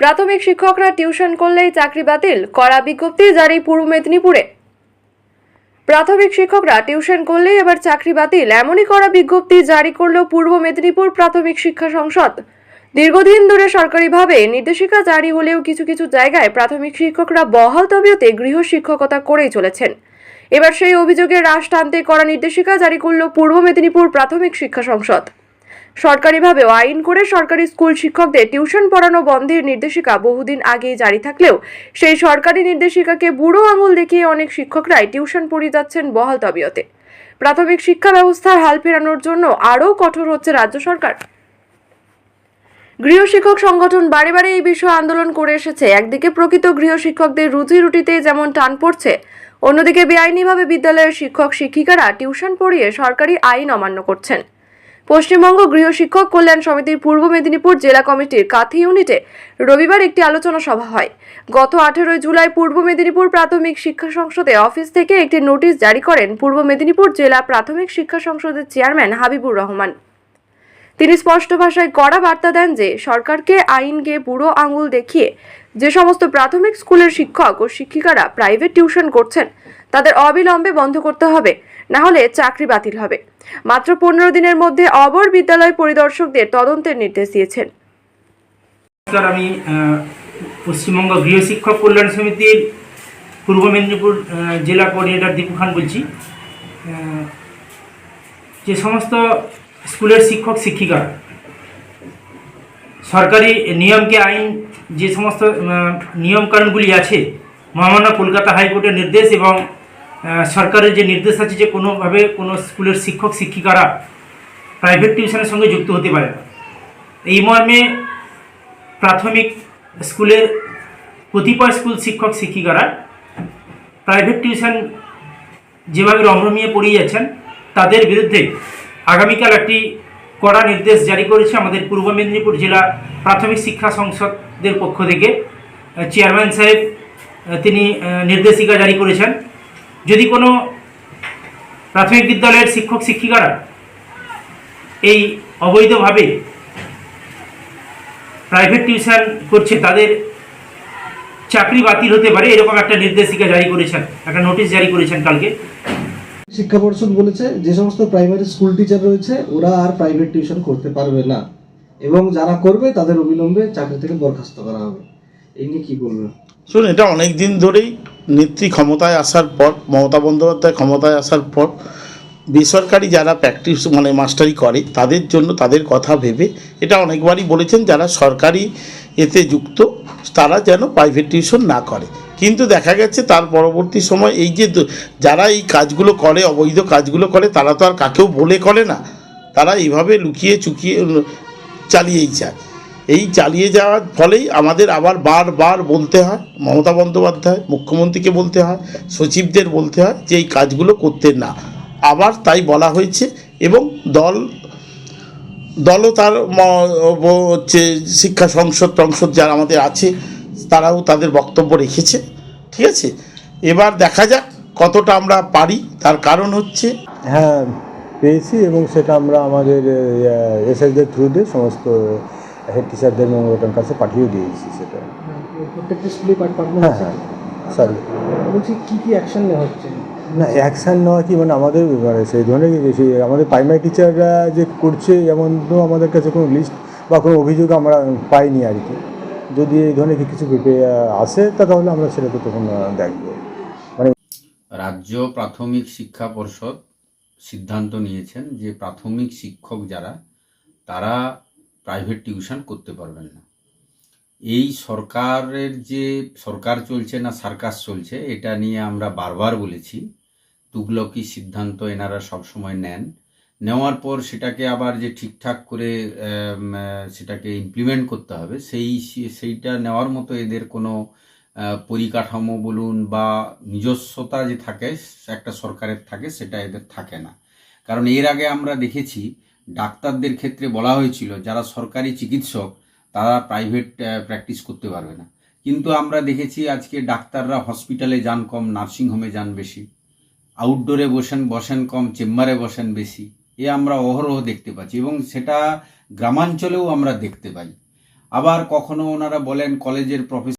প্রাথমিক শিক্ষকরা টিউশন করলেই চাকরি বাতিল করা বিজ্ঞপ্তি জারি পূর্ব মেদিনীপুরে। প্রাথমিক শিক্ষকরা টিউশন করলেই এবার চাকরি বাতিল, এমনই করা বিজ্ঞপ্তি জারি করল পূর্ব মেদিনীপুর প্রাথমিক শিক্ষা সংসদ। দীর্ঘদিন ধরে সরকারিভাবে নির্দেশিকা জারি হলেও কিছু কিছু জায়গায় প্রাথমিক শিক্ষকরা বহাল তবিয়তে গৃহ শিক্ষকতা করেই চলেছেন। এবার সেই অভিযোগে হ্রাস টানতে করা নির্দেশিকা জারি করল পূর্ব মেদিনীপুর প্রাথমিক শিক্ষা সংসদ। সরকারিভাবেও আইন করে সরকারি স্কুল শিক্ষকদের টিউশন পড়ানো বন্ধের নির্দেশিকা বহুদিন আগেই জারি থাকলেও সেই সরকারি নির্দেশিকাকে বুড়ো আঙুল দেখিয়ে অনেক শিক্ষকরাই টিউশন পড়িয়ে যাচ্ছেন বহাল তবিয়তে। প্রাথমিক শিক্ষা ব্যবস্থার হাল ফেরানোর জন্য আরও কঠোর হচ্ছে রাজ্য সরকার। গৃহশিক্ষক সংগঠন বারে বারে এই বিষয়ে আন্দোলন করে এসেছে। একদিকে প্রকৃত গৃহশিক্ষকদের রুজি রুটিতে যেমন টান পড়ছে, অন্যদিকে বেআইনিভাবে বিদ্যালয়ের শিক্ষক শিক্ষিকারা টিউশন পড়িয়ে সরকারি আইন অমান্য করছেন। পশ্চিমবঙ্গ গৃহশিক্ষক কল্যাণ সমিতির পূর্ব মেদিনীপুর জেলা কমিটির কাথি ইউনিটে রবিবার একটি আলোচনা সভা হয়। গত আঠেরোই জুলাই পূর্ব মেদিনীপুর প্রাথমিক শিক্ষা সংসদে অফিস থেকে একটি নোটিশ জারি করেন পূর্ব মেদিনীপুর জেলা প্রাথমিক শিক্ষা সংসদের চেয়ারম্যান হাবিবুর রহমান। তিনি স্পষ্ট ভাষায় কড়া বার্তা দেন যে, সরকারকে আইনকে বুড়ো আঙুল দেখিয়ে যে সমস্ত প্রাথমিক স্কুলের শিক্ষক ও শিক্ষিকারা প্রাইভেট টিউশন করছেন তাদের অবিলম্বে বন্ধ করতে হবে না হলে চাকরি বাতিল হবে। মাত্র পনেরো দিনের মধ্যে অবর বিদ্যালয় পরিদর্শকদের তদন্তের নির্দেশ দিয়েছেন। আমি পশ্চিমবঙ্গ গৃহ শিক্ষক কল্যাণ সমিতির পূর্ব মেদিনীপুর জেলা কোঅর্ডিনেটর দীপু খান বলছি। যে সমস্ত স্কুলের শিক্ষক শিক্ষিকা সরকারি নিয়মকে আইন, যে সমস্ত নিয়মকানুনগুলি আছে, মহামান্য কলকাতা হাইকোর্টের নির্দেশ এবং সরকারের যে নির্দেশ আছে যে কোনোভাবে কোনো স্কুলের শিক্ষক, শিক্ষিকারা প্রাইভেট টিউশনের সঙ্গে যুক্ত হতে পারে এই মর্মে প্রাথমিক স্কুলের কতিপয় স্কুল শিক্ষক, শিক্ষিকারা প্রাইভেট টিউশন যেভাবে রমরমিয়ে পড়িয়ে যাচ্ছেন, তাদের বিরুদ্ধে আগামীকাল একটি কড়া নির্দেশ জারি করেছে আমাদের পূর্ব মেদিনীপুর জেলা প্রাথমিক শিক্ষা সংসদের পক্ষ থেকে। চেয়ারম্যান সাহেব তিনি নির্দেশিকা জারি করেছেন। যদি কোনো প্রাথমিক বিদ্যালয়ের শিক্ষক শিক্ষিকারা এই অবৈধভাবে প্রাইভেট টিউশন করছে তাদের চাকরি বাতিল হতে পারে এরকম একটা নির্দেশিকা জারি করেছেন একটা নোটিশ জারি করেছেন কালকে। শিক্ষা পর্ষদ বলেছে যে সমস্ত প্রাইমারি স্কুল টিচার রয়েছে ওরা আর প্রাইভেট টিউশন করতে পারবে না। এবং যারা করবে তাদের অবিলম্বে চাকরি থেকে বরখাস্ত করা হবে। এই নিয়ে কি বলবেন? শুনুন এটা অনেক দিন ধরেই নেত্রী ক্ষমতায় আসার পর, মমতা বন্দ্যোপাধ্যায় ক্ষমতায় আসার পর, বেসরকারি যারা প্র্যাকটিস মানে মাস্টারি করে, তাদের জন্য তাদের কথা ভেবে, এটা অনেকবারই বলেছেন, যারা সরকারি এতে যুক্ত, তারা যেন প্রাইভেট টিউশন না করে। কিন্তু দেখা গেছে, তার পরবর্তী সময় এই যে যারা এই কাজগুলো করে, অবৈধ কাজগুলো করে, তারা তো আর কাকেও বলে করে না। তারা এইভাবে লুকিয়ে চুকিয়ে চালিয়েই যায়। এই চালিয়ে যাওয়ার ফলেই আমাদের আবার বারবার বলতে হয়, মমতা বন্দ্যোপাধ্যায়, মুখ্যমন্ত্রীকে বলতে হয়, সচিবদের বলতে হয় যে এই কাজগুলো করতে না। আবার তাই বলা হয়েছে এবং দল দলও তার হচ্ছে শিক্ষা সংসদ টংসদ যারা আমাদের আছে, তারাও তাদের বক্তব্য রেখেছে। ঠিক আছে? এবার দেখা যাক কতটা আমরা পারি। তার কারণ হচ্ছে হ্যাঁ পেয়েছি এবং সেটা আমরা আমাদের এসএসদের থ্রুতে সমস্ত হেড টিচারদের মেমোরেটার কাছে পাঠিয়ে দিয়েছি সেটা। প্রত্যেকটা স্কুলে হ্যাঁ হ্যাঁ সরি বলছি কি কি অ্যাকশন নেওয়া হচ্ছে? না অ্যাকশান নেওয়া কি মানে আমাদের মানে সেই ধরনের সেই আমাদের প্রাইমারি টিচাররা যে করছে এমন তো আমাদের কাছে কোনো লিস্ট বা কোনো অভিযোগ আমরা পাইনি আর কি। যদি এই ধরনের কি কিছু আসে তা তাহলে আমরা সেটা তো তখন দেখব। রাজ্য প্রাথমিক শিক্ষা পর্ষদ সিদ্ধান্ত নিয়েছেন যে প্রাথমিক শিক্ষক যারা তারা প্রাইভেট টিউশন করতে পারবেন না। এই সরকারের যে, সরকার চলছে না সার্কাস চলছে, এটা নিয়ে আমরা বারবার বলেছি। তুগলকি সিদ্ধান্ত এনারা সবসময় নেন। নেওয়ার পর সেটাকে আবার যে ঠিকঠাক করে সেটাকে ইমপ্লিমেন্ট করতে হবে, সেই, সেইটা নেওয়ার মতো এদের কোনো পরিকাঠামো বলুন বা নিজস্বতা যে থাকে, একটা সরকারের থাকে, সেটা এদের থাকে না। কারণ এর আগে আমরা দেখেছি ডাক্তারদের ক্ষেত্রে বলা হয়েছিল, যারা সরকারি চিকিৎসক, তারা প্রাইভেট প্র্যাকটিস করতে পারবে না। কিন্তু আমরা দেখেছি আজকে ডাক্তাররা হসপিটালে যান কম নার্সিংহোমে যান বেশি আউটডোরে বসেন বসেন কম চেম্বারে বসেন বেশি, এ আমরা অহরহ দেখতে পাচ্ছি এবং সেটা গ্রামাঞ্চলেও আমরা দেখতে পাই। আবার কখনো ওনারা বলেন কলেজের প্রফেসর